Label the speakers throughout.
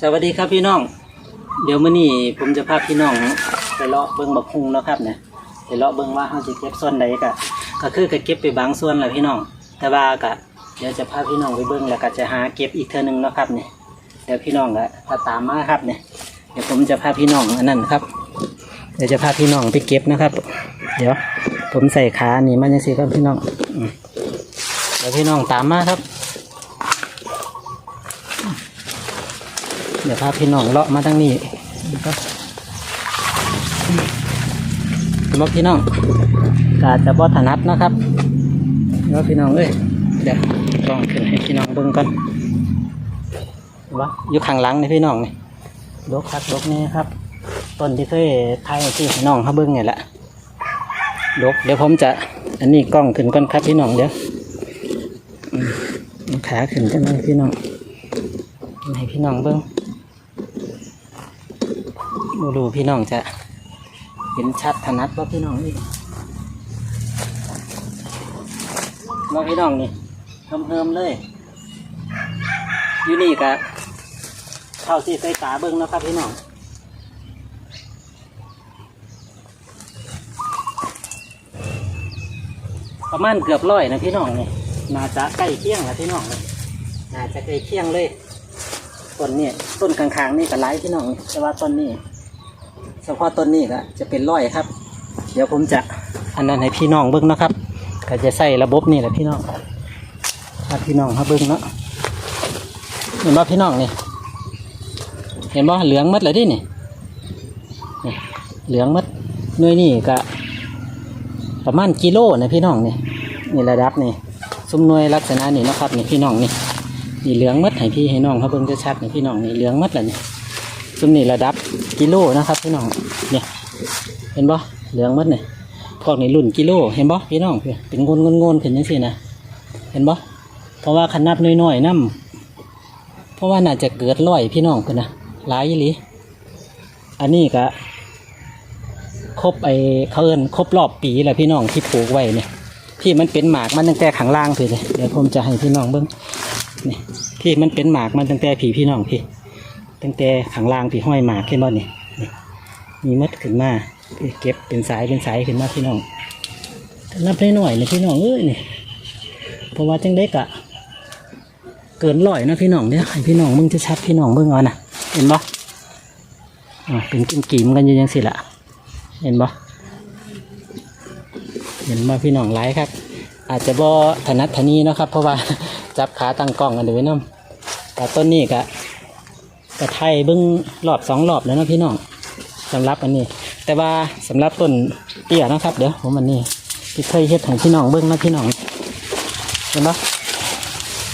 Speaker 1: สวัสดีครับพี่น้อง เดี๋ยวมื้อนี้ผมจะพาพี่น้องไปเลาะเบิ่งบักฮุงเนาะครับเนี่ยไปเลาะเบิ่งว่าเขาจะเก็บส่วนใดก็ก็คือก็เก็บไปบางส่วนแหละพี่น้อง แต่ว่าก็เดี๋ยวจะพาพี่น้องไปเบิ่งแล้วก็จะหาเก็บอีกเทื่อนึงเนาะครับเนี่ยเดี๋ยวพี่น้องก็ถ้าตามมาครับเนี่ยเดี๋ยวผมจะพาพี่น้องอันนั้นครับ เดี๋ยวจะพาพี่น้องไปเก็บนะครับ เดี๋ยวผมใส่ขานี่มันยังสิครับพี่น้องเดี๋ยวพี่น้องตามมาครับ เดี๋ยวพาพี่น้องเลาะมาทางนี้ครับพี่น้องกาจะบอถนัดนะครับเดี๋ยวพี่น้องเอ้ยเดี๋ยวลองขึ้นให้พี่น้องเบิ่งก่อนเห็นปะอยู่ข้างหลังนี่พี่น้องนี่ดกคักดกนี่ครับต้นที่เคยถ่ายให้พี่น้องเขาเบิ่งนี่แหละดกเดี๋ยวผมจะอันนี้กล้องขึ้นก่อนครับพี่น้องเดี๋ยวขาขึ้นกันเลยพี่น้องให้พี่น้องเบิ่ง ดูดูพี่น้องจะเห็นชัดถนัดว่าพี่น้องนี่ว่าพี่น้องนี่เพิ่มเพิ่มๆเลย อยู่นี่กะเข้าที่ใส่ตาเบิ้งนะครับพี่น้องประมาณเกือบร้อยนะพี่น้องนี่น่าจะใกล้เคียงแล้วพี่น้องเลยน่าจะใกล้เคียงเลยต้นนี้ต้นข้างๆนี่ก็หลายพี่น้องแต่ว่าต้นนี้ เฉพาะต้นนี้ก็จะเป็นร้อยครับ เดี๋ยวผมจะอันนั้นให้พี่น้องเบิ้งนะครับ ก็จะใส่ระบบนี่แหละพี่น้องถ้าพี่น้องเขาเบิ้งเนาะเห็นว่าพี่น้องนี่ เห็นว่าเหลืองมัดเลยดินี่นี่เหลืองมัดน่วยนี่ก็ประมาณกิโลนะพี่น้องนี่นี่ระดับนี่ซุ้มนวยลักษณะนี่นะครับนี่พี่น้องนี่นี่เหลืองมัดให้พี่ให้น้องเขาเบิ้งจะชัดนี่พี่น้องนี่เหลืองมัดเลยนี่ ซุ้มนี่ระดับกิโลนะครับพี่น้องเนี่ยเห็นบ่เหลืองมัดเนี่ยพวกนี้รุ่นกิโลเห็นบ่พี่น้องเป็นงนงนงนขึ้นยังสินะเห็นบ่เพราะว่าขนาดน้อยๆน้ำเพราะว่าน่าจะเกิดร้อยพี่น้องกันนะหลายยี่หลีอันนี้ก็ครบไอ้เขาเอินครบรอบปีแหละพี่น้องที่ปลูกไว้เนี่ยที่มันเป็นหมากมันตั้งแต่ข้างล่างพี่เลยเดี๋ยวผมจะให้พี่น้องเบิ้งนี่ที่มันเป็นหมากมันตั้งแต่ผีพี่น้องพี่ ตั้งแต่ข้างล่างที่ห้อยหมากขึ้นมานี่นี่มีมัดขึ้นมาเก็บเป็นสายเป็นสายขึ้นมาพี่น้องนับได้หน่อยเลยพี่น้องเอ้ยนี่เพราะว่าจังเด็กอะเกินร้อยนะพี่น้องเนี่ยให้พี่น้องมึงจะชัดพี่น้องเบิ่งเอานะเห็นบ่อ่าเป็นกิมกิมๆกันอยู่ยังสิละเห็นบ่เห็นบ่พี่น้องไลายครับ อาจจะบ่ถนัดทนีนะครับ เพราะว่าจับขาตั้งกล้องกันเดี๋ยวน้ำแต่ต้นนี้ก็ กระไทยเบิ้งรอบสองรอบแล้วนะพี่น้องสำหรับอันนี้ แต่ว่าสำหรับต้นเตี้ยนะครับ เดี๋ยวผมอันนี้ที่เคยเฮ็ดให้พี่น้องเบิ้งนะพี่น้องเห็นปะ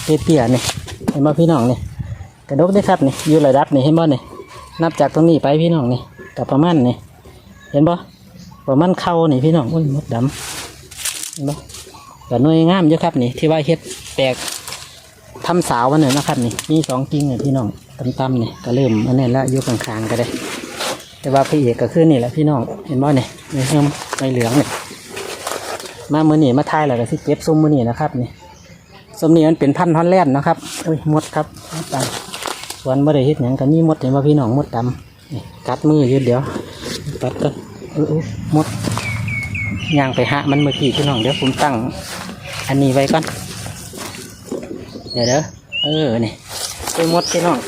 Speaker 1: เตี้ยๆนี่ยเห็นปะพี่น้องเนี่ยกระดกได้ครับนี่อยู่ระดับนี่เห็นปะนี่นับจากตรงนี้ไปพี่น้องนี่กับประมาณนี่เห็นปะประมาณเข่านี่พี่น้องอุ้ยมดดำเห็นปะแต่หน่วยงามเยอะครับนี่ที่ว่าเฮ็ดแตกทำสาววันหนึ่งนะครับนี่มีสองกิ่งเนี่ยพี่น้อง ต่ำๆเนี่ยก็เริ่มอันนี้ละยู่กลางๆก็ได้ แต่ว่าพระเอกก็คือนี่แหละพี่น้องเห็นบ่เนี่ยในเพิ่มในเหลืองเนี่ยมามือนี่มาทายแล้วก็สิเก็บซุ้มมือนี่นะครับนี่ซุ้มนี่มันเป็นพันธุ์ฮอนแลนด์นะครับโอ้ยมดครับมดดำสวนบ่ได้เฮ็ดหยังกันนี่มดเห็นว่าพี่น้องมดดำนี่กัดมืออยู่เดี๋ยวตัดกันเอมดย่างไปหามันเมื่อกี้พี่น้องเดี๋ยวผมตั้ง อันนี้ไว้ก่อนเดี๋ยวเด้อเออนี่ไปมดพี่น้อง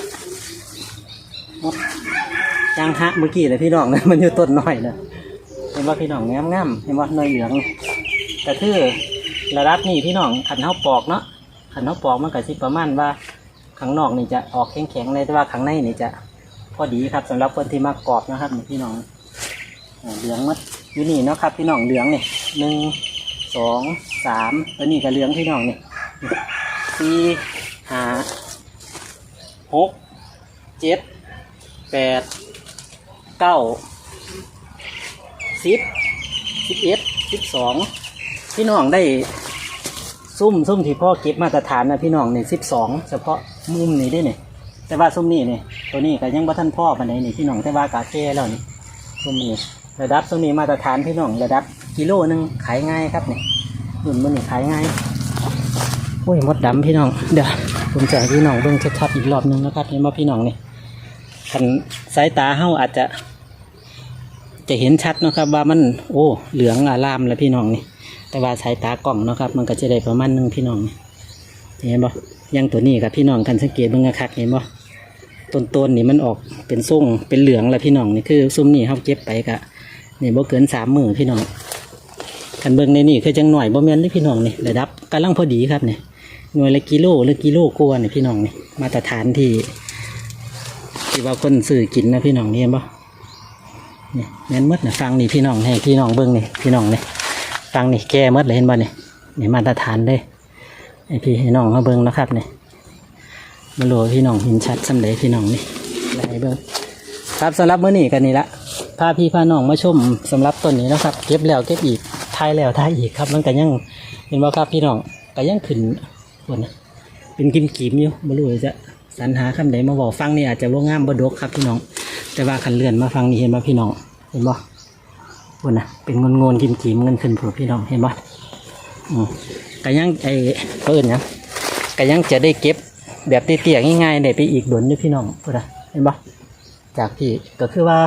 Speaker 1: ยางฮะเมื่อกี้เลยพี่น้องนะมันอยู่ต้นหน้อยนะเห็นว่าพี่น้องงามงามเห็นว่าหน่อยเหลืองแต่คือระดับนี้พี่น้องขันเท้าปอกเนาะขันเท้าปอกมันก็สิประมาณว่าข้างนอกนี่จะออกแข็งๆเลยแต่ว่าข้างในนี่จะพอดีครับสำหรับคนที่มากรอบนะครับพี่น้องเหลืองมัดอยู่นี่เนาะครับ พี่น้องเหลืองนี่หนึ่งสองสามตัวนี้ก็เหลืองพี่น้องนี่สี่ห้าหกเจ็ดแปด เก้าสิบสิบเอ็ดสิบสองพี่น้องได้ซุ่มซุ่มที่พ่อเก็บมาตรฐานนะพี่น้องเนี่ยสิบสองเฉพาะมุมนี้ได้เนี่ยแต่ว่าซุ่มนี่เนี่ยตัวนี้ก็ยังบ่ท่านพ่อปานใดนี่พี่น้องแต่ว่ากาแก่แล้วนี่ซุ่มนี่ระดับซุ่มนี้มาตรฐานพี่น้องระดับกิโลหนึงขายง่ายครับเนี่ยรุ่นมันนี่ขายง่ายโอ้ยมดดำพี่น้องเดี๋ยวผมจะให้พี่น้องเบิ่งชัดๆอีกรอบหนึงนะครับเห็นว่าพี่น้องนี่ คันสายตาเฮาอาจจะ จะเห็นชัดนะครับ ว่ามัน โอ้ เหลืองอารามแล้วพี่น้องนี่ แต่ว่าสายตากล้องนะครับ มันก็จะได้ประมาณนึงพี่น้องนี่เห็นบ่ยังตัวนี้กับพี่น้องคันสังเกตเบิ่งคักเห็นบ่ต้นต้นๆนี่มันออกเป็นส่งเป็นเหลืองแล้วพี่น้องนี่คือซุ่มนี่เฮาเก็บไปกะนี่บ่เกินสามมือพี่น้องคันเบิ่งในนี่คือจังหน่อยบ่แม่นเด้อพี่น้องนี่ระดับกำลังพอดีครับนี่หน่วยละกิโลหรือกิโลกว่านี่พี่น้องนี่มาตรฐานที่ ที่ว่าคนซื้อกินนะพี่น้องนี่เห็นบ่นี่แม่นมดนะฟังนี่พี่น้องให้พี่น้องเบิ้งนี่พี่น้องนี่ฟังนี่แก้มดเลยเห็นบ่นี่นี่มาตรฐานเลยไอพี่ให้น้องเขาเบิ้งนะครับนี่มาโลพี่น้องเห็นชัดสำเร็จพี่น้องนี่ได้เบิ้งครับสำหรับมื้อนี้กันนี่ละพาพี่พาน้องมาชมสำหรับต้นนี้นะครับ เก็บแล้วเก็บอีกทายแล้วทายอีกครับมันก็ยังเห็นบ่ครับพี่น้องก็ยังขึ้นบนนะเป็นกิมกิมอยู่บ่รู้จะ สรรหาคำใดมาบอกฟังนี่อาจจะบ่งามบดกครับพี่น้อง แต่ว่าคันเลื่อนมาฟังนี่เห็นบ่พี่น้อง เห็นบ่พุ่นนะเป็นงนงนกิมกิมเงินขึ้นผู้พี่น้องเห็นบ่อืมก็ยังไอ้เพิ่นนะก็ยังจะได้เก็บแบบเตี้ยๆง่ายๆได้ไปอีกดนอยู่พี่น้องพุ่นนะเห็นบ่จากพี่ก็คือว่า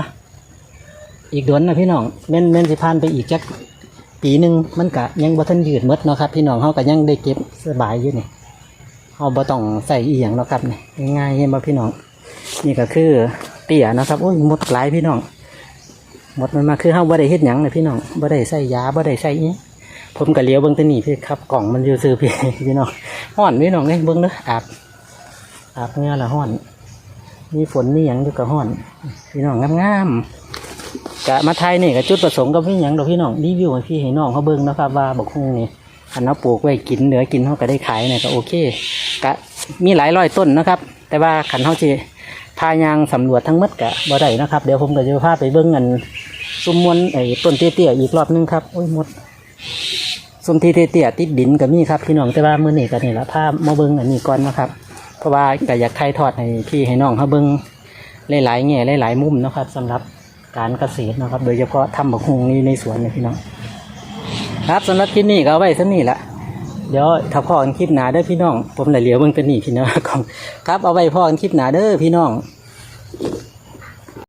Speaker 1: อีกดนนะพี่น้องแม่นแม่นสิผ่านไปอีกจักปีหนึ่งมันก็ยังบ่ทันยืดมดเนาะครับพี่น้องเฮาก็ยังได้เก็บสบายอยู่นี่ เฮาบ่ต้องใส่อีหยังเนาะครับนี่ง่ายเห็นบ่พี่น้อง นี่ก็คือเตี่ยนะครับโอ้ยหมดหลายพี่น้องหมดมันมาคือเฮาบ่ได้เฮ็ดหยังเลยพี่น้องบ่ได้ใส่ยาบ่ได้ใส่อีผมก็เลี้ยวเบิ่งตัวนี้พี่ครับกล่องมันอยู่ซื่อพี่พี่น้องฮ้อนพี่น้องเอ้ยเบิ่งเด้ออาบอาบเหงื่อละฮ้อน มีฝนมีหยังอยู่ก็ฮ้อน พี่น้องงามๆกะมาไทยนี่ก็จุดประสงค์ก็มีหยังดอกพี่น้องรีวิวให้พี่ให้น้องเขาเบิ่งนะครับว่าบักฮุ่งนี่คันเราปลูกไว้กินเหลือกินเขาก็ได้ขายเนี่ยก็โอเค กะมีหลายร้อยต้นนะครับ แต่ว่าขันเขาจะพายางสำรวจทั้งหมดกะบ่ได้นะครับ เดี๋ยวผมก็จะพาไปเบิ้งเงินซุมมวนไอ้ต้นเตี้ยๆอีกรอบนึงครับโอ้ยหมดซุมที่เตี้ยๆติดดินก็มีครับพี่น้องแต่ว่ามื้อนี้ก็นี่ละพามาเบิ้งอันนี้ก่อนนะครับ เพราะว่าก็อยากถ่ายทอดให้พี่ให้น้องเขาเบิ้งหลายๆแง่หลายๆมุมนะครับสำหรับการเกษตรนะครับ โดยเฉพาะทำบักฮุงนี่ในสวนนี่ยพี่น้องครับสำหรับคลินี้ก็เอาไว้เท่นี้ละ เดี๋ยวถ้าพ่อกันคลิปหนาเด้อพี่น้อง ผมเลยเหลียวเบิ่งตัวนี้พี่น้องครับเอาไว้พ่อกันคลิปหนาเด้อพี่น้อง